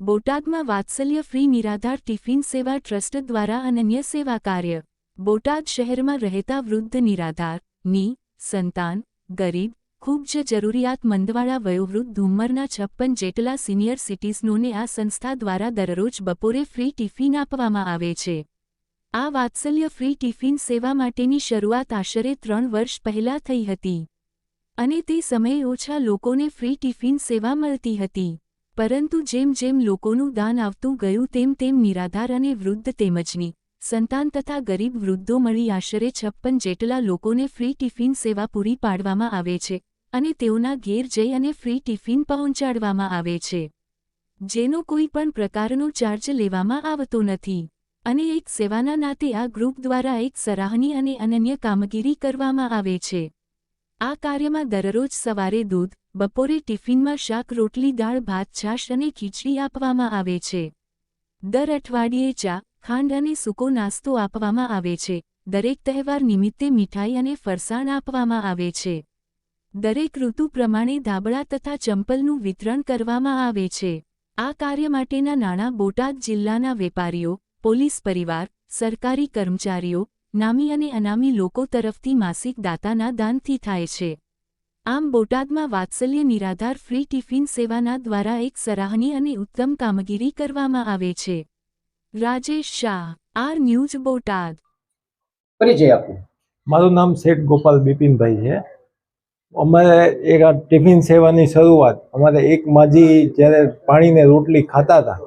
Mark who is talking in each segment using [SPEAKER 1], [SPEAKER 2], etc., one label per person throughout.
[SPEAKER 1] બોટાદમાં વાત્સલ્ય ફ્રી નિરાધાર ટિફિન સેવા ટ્રસ્ટ દ્વારા અનન્ય સેવા કાર્ય. બોટાદ શહેરમાં રહેતા વૃદ્ધ નિરાધાર, ની, સંતાન, ગરીબ, ખૂબ જ જરૂરિયાતમંદવાળા વયોવૃદ્ધ ધુમ્મરના છપ્પન જેટલા સિનિયર સિટીઝનોને આ સંસ્થા દ્વારા દરરોજ બપોરે ફ્રી ટિફિન આપવામાં આવે છે. આ વાત્સલ્ય ફ્રી ટિફિન સેવા માટેની શરૂઆત આશરે ત્રણ વર્ષ પહેલાં થઈ હતી. અને તે સમયે ઓછા લોકોને ફ્રી ટિફિન સેવા મળતી હતી. પરંતુ જેમ જેમ લોકોનું દાન આવતું ગયું તેમ તેમ નિરાધાર અને વૃદ્ધ તેમજની સંતાન તથા ગરીબ વૃદ્ધો મળી આશરે છપ્પન જેટલા લોકોને ફ્રી ટિફિન સેવા પૂરી પાડવામાં આવે છે અને તેઓના ઘેર જઈ અને ફ્રી ટિફિન પહોંચાડવામાં આવે છે. જેનો કોઈ પણ પ્રકારનો ચાર્જ લેવામાં આવતો નથી અને એક સેવાના નાતે આ ગ્રુપ દ્વારા એક સરાહનીય અને અનન્ય કામગીરી કરવામાં આવે છે. આ કાર્યમાં દરરોજ સવારે દૂધ, બપોરે ટિફિનમાં શાક, રોટલી, દાળ, ભાત, છાશ અને ખીચડી આપવામાં આવે છે. દર અઠવાડિયે ચા, ખાંડ અને સૂકો નાસ્તો આપવામાં આવે છે. દરેક તહેવાર નિમિત્તે મીઠાઈ અને ફરસાણ આપવામાં આવે છે. દરેક ઋતુ પ્રમાણે ધાબળા તથા ચંપલનું વિતરણ કરવામાં આવે છે. આ કાર્ય માટેના નાણાં બોટાદ જિલ્લાના વેપારીઓ, પોલીસ પરિવાર, સરકારી કર્મચારીઓ નામી અને અનામી લોકો તરફથી માસિક દાતાના દાનથી થાય છે. આમ બોટાદમાં વાત્સલ્ય નિરાધાર ફ્રી ટિફિન સેવાના દ્વારા એક સરાહનીય અને ઉત્તમ કામગીરી કરવામાં આવે છે. Rajesh Shah R news Botad.
[SPEAKER 2] પરિચય આપો.
[SPEAKER 3] મારું નામ શેઠ ગોપાલ બિપિનભાઈ છે. અમારે એક આ ટિફિન સેવાની શરૂઆત અમારે એક માજી જ્યારે પાણીને રોટલી ખાતા હતા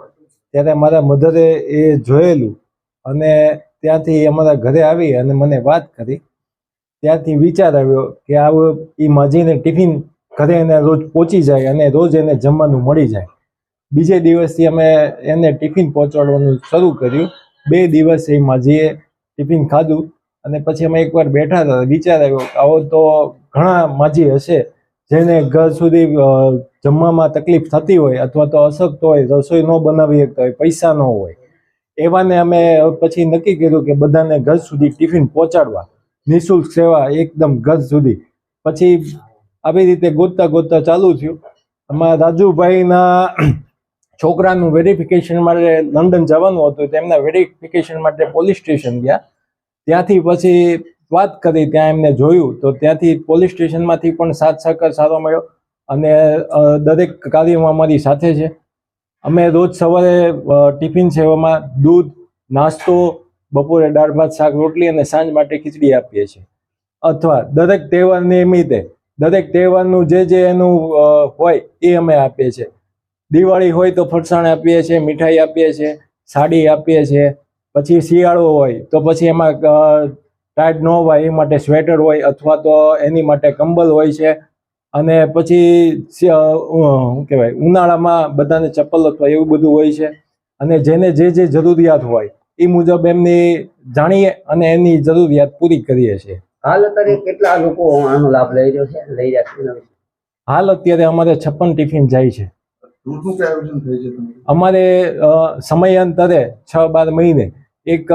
[SPEAKER 3] ત્યારે મારા મધરે એ જોયેલું અને ત્યાંથી અમારા ઘરે આવી અને મને વાત કરી. ત્યાંથી વિચાર આવ્યો કે આવો એ માજીને ટિફિન ઘરે એને રોજ પહોંચી જાય અને રોજ એને જમવાનું મળી જાય. બીજે દિવસથી અમે એને ટિફિન પહોંચાડવાનું શરૂ કર્યું. બે દિવસ એ માજીએ ટિફિન ખાધું અને પછી અમે એકવાર બેઠા હતા. વિચાર આવ્યો આવો તો ઘણા માજી હશે જેને ઘર સુધી જમવામાં તકલીફ થતી હોય અથવા તો અશક્ત હોય, રસોઈ ન બનાવી શકતા હોય, પૈસા ન હોય. એવાને અમે પછી નક્કી કર્યું કે બધાને ઘર સુધી ટિફિન પહોંચાડવા. નિઃશુલ્ક સેવા એકદમ ઘર સુધી. પછી આવી રીતે ગોતતા ગોતતા ચાલુ થયું. અમારા રાજુભાઈના છોકરાનું વેરિફિકેશન માટે લંડન જવાનું હતું, તેમના વેરિફિકેશન માટે પોલીસ સ્ટેશન ગયા. ત્યાંથી પછી વાત કરી, ત્યાં એમને જોયું. તો ત્યાંથી પોલીસ સ્ટેશનમાંથી પણ સાથ સહકાર સારો મળ્યો. અને દરેક કાર્યમાં અમારી સાથે છે. અમે રોજ સવારે ટિફિન સેવામાં દૂધ, નાસ્તો, બપોરે દાળ ભાત, શાક, રોટલી અને સાંજ માટે ખીચડી આપીએ છીએ. અથવા દરેક તહેવાર નિમિત્તે, દરેક તહેવારનું જે જે એનું હોય એ અમે આપીએ છીએ. દિવાળી હોય તો ફરસાણ આપીએ છીએ, મીઠાઈ આપીએ છીએ, સાડી આપીએ છીએ, પછી શિયાળો હોય તો પછી એમાં ટાઈટ ન હોય એ માટે સ્વેટર હોય અથવા તો એની માટે કંબલ હોય છે. અને પછી શું કહેવાય ઉનાળામાં બધાને ચપ્પલ અથવા એવું બધું હોય છે. અને જેને જે જે જરૂરિયાત હોય એ મુજબ એમની જાણીએ અને એની જરૂરિયાત પૂરી કરીએ છીએ.
[SPEAKER 2] હાલ અત્યારે કેટલા લોકો આનો લાભ લઈ રહ્યો છે લઈ રહ્યા છે
[SPEAKER 3] હાલ અત્યારે અમારે છપ્પન ટિફિન જાય છે. અમારે સમયાંતરે છ બાર મહિને એક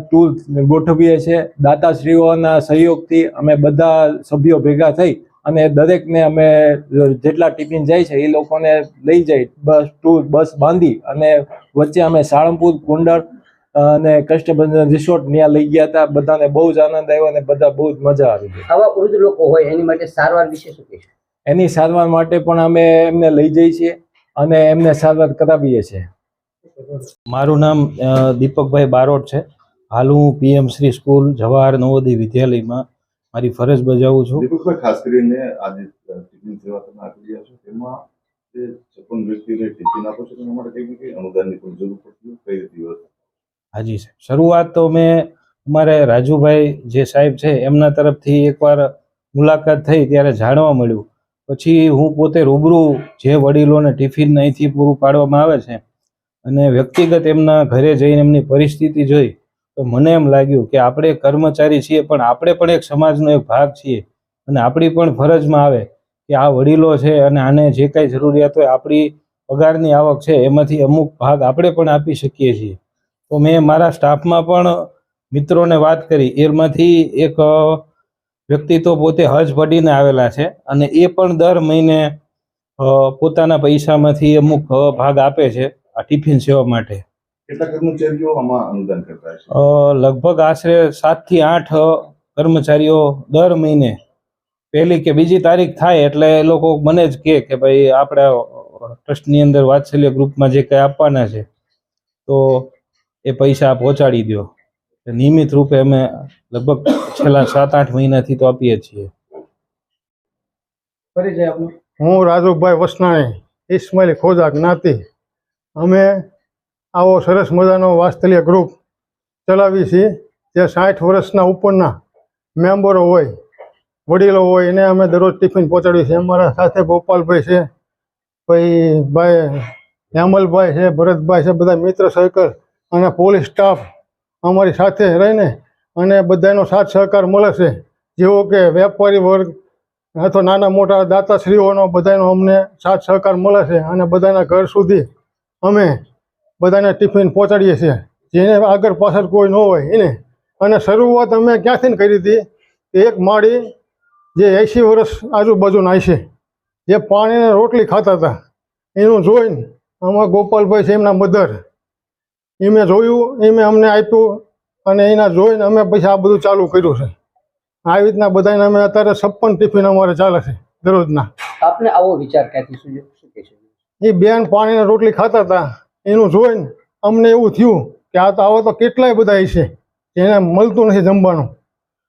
[SPEAKER 3] ટૂર ગોઠવીએ છીએ. દાતાશ્રીઓના સહયોગથી અમે બધા સભ્યો ભેગા થઈ અને દરેકને અમે જેટલા ટિફિન જાય છે એ લોકોને લઈ જઈ બસ ટૂર બસ બાંધી અને વચ્ચે અમે સાળંગપુર કુંડળ અને કષ્ટબંધન રિસોર્ટ ત્યાં લઈ ગયા હતા. બધાને બહુ જ આનંદ આવ્યો અને બધા બહુ જ મજા આવી ગઈ.
[SPEAKER 2] આવા વૃદ્ધ લોકો હોય એની માટે સારવાર વિશે શું કહેશો?
[SPEAKER 3] એની સારવાર માટે પણ અમે એમને લઈ જઈએ છીએ અને એમને સારવાર કરાવીએ છીએ.
[SPEAKER 4] મારું નામ અ, દીપકભાઈ બારોટ છે. હાલ હું પીએમ શ્રી સ્કૂલ જવાહર નવોદય વિદ્યાલયમાં મારી ફરજ બજાવું છું.
[SPEAKER 5] દીપકભાઈ ખાસ કરીને આજે ટિફિન સેવા તમે આપી રહ્યા છો તેમાં જે છપ્પન વ્યક્તિને ટિફિન આપો છો તેના માટે કઈ કઈ અનુદાનની પણ જરૂર પડતી કઈ રીતે
[SPEAKER 4] હાજી સાહેબ શરૂઆત તો મેં અમારે રાજુભાઈ જે સાહેબ છે એમના તરફથી એકવાર મુલાકાત થઈ ત્યારે જાણવા મળ્યું. પછી હું પોતે રૂબરૂ જે વડીલોને ટિફિન અહીંથી પૂરું પાડવામાં આવે છે અને વ્યક્તિગત એમના ઘરે જઈને એમની પરિસ્થિતિ જોઈ તો મને એમ લાગ્યું કે આપણે કર્મચારી છીએ, પણ આપણે પણ એક સમાજનો એક ભાગ છીએ. અને આપણી પણ ફરજમાં આવે કે આ વડીલો છે અને આને જે કાંઈ જરૂરિયાત આપણી પગારની આવક છે, એમાંથી અમુક ભાગ આપણે પણ આપી શકીએ છીએ. તો મેં મારા સ્ટાફમાં પણ મિત્રોને વાત કરી. એમાંથી એક વ્યક્તિ તો પોતે હજ પડીને આવેલા છે અને એ પણ દર મહિને પોતાના પૈસામાંથી અમુક ભાગ આપે છે આ ટિફિન સેવા માટે.
[SPEAKER 5] કેટલા કર્મચારીઓ આમાં અનુદાન કરતા
[SPEAKER 4] છે લગભગ આશરે સાતથી આઠ કર્મચારીઓ દર મહિને. પહેલી કે બીજી તારીખ થાય એટલે એ લોકો મને જ કહે કે ભાઈ આપણે ટ્રસ્ટની અંદર વાત્સલ્ય ગ્રુપમાં જે કંઈ આપવાના છે તો એ પૈસા પહોંચાડી દો નિયમિત રૂપે અમે લગભગ છેલ્લા સાત આઠ મહિનાથી તો આપીએ છીએ.
[SPEAKER 6] હું રાજુભાઈ વસનાણી ઇસ્માઇલ ખોજા જ્ઞાતિ અમે આવો સરસ મજાનો વાસ્તલ્ય ગ્રુપ ચલાવીએ છીએ જે સાઠ વર્ષના ઉપરના મેમ્બરો હોય, વડીલો હોય, એને અમે દરરોજ ટિફિન પહોંચાડીએ છીએ. અમારા સાથે ગોપાલભાઈ છે, પછી ભાઈ હેમલભાઈ છે, ભરતભાઈ છે, બધા મિત્ર સર્કલ અને પોલીસ સ્ટાફ અમારી સાથે રહીને અને બધાનો સાથ સહકાર મળે છે. જેવો કે વેપારી વર્ગ અથવા નાના મોટા દાતાશ્રીઓનો બધાનો અમને સાથ સહકાર મળે છે અને બધાના ઘર સુધી અમે બધાને ટિફિન પહોંચાડીએ છીએ. જેને આગળ પાછળ કોઈ ન હોય એને. અને શરૂઆત અમે ક્યાંથી કરી હતી? એક માળી જે એંસી વર્ષ આજુબાજુના છે જે પાણીને રોટલી ખાતા હતા. એનું જોઈને આમાં ગોપાલભાઈ છે એમના મધર. એ મેં જોયું એ મેં અમને આપ્યું અને એના જોઈને અમે પછી આ બધું ચાલુ કર્યું છે. આવી રીતના બધાને અમે અત્યારે છપ્પન ટિફિન અમારે ચાલે છે દરરોજના.
[SPEAKER 2] આપને આવો વિચાર ક્યાંથી
[SPEAKER 6] એ બેન પાણીને રોટલી ખાતા હતા. એનું જોઈને અમને એવું થયું કે આ તો આવા તો કેટલાય બધા છે જેને મળતું નથી જમવાનું.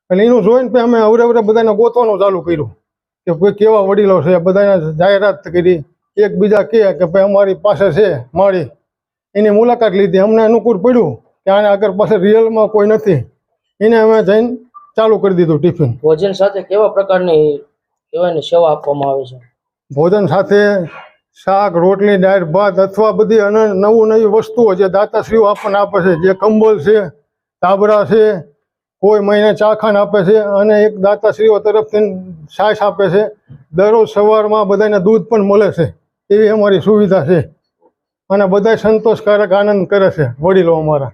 [SPEAKER 6] એટલે એનું જોઈને પછી અમે અવરે અવરે બધાને ગોતવાનું ચાલુ કર્યું કે કોઈ કેવા વડીલો છે બધાને જાહેરાત કરી એકબીજા કહે કે ભાઈ અમારી પાસે છે માળી. એની મુલાકાત લીધી. અમને અનુકૂળ પડ્યું કે આને આગળ પાસે રિયલમાં કોઈ નથી. એને અમે જઈને ચાલુ કરી દીધું ટિફિન.
[SPEAKER 7] ભોજન સાથે કેવા પ્રકારની કહેવાય સેવા આપવામાં આવે છે?
[SPEAKER 6] ભોજન સાથે શાક, રોટલી, દાળ, ભાત અથવા બધી અને, નવું નવી વસ્તુઓ જે દાતાશ્રીઓ આપણને આપે છે. જે કંબલ છે તાબરા છે, કોઈ મહિને ચાખાન આપે છે અને એક દાતાશ્રીઓ તરફથી છાશ આપે છે. દરરોજ સવારમાં બધાને દૂધ પણ મળે છે. એવી અમારી સુવિધા છે. અને બધા સંતોષકારક આનંદ કરે છે વડીલો અમારા.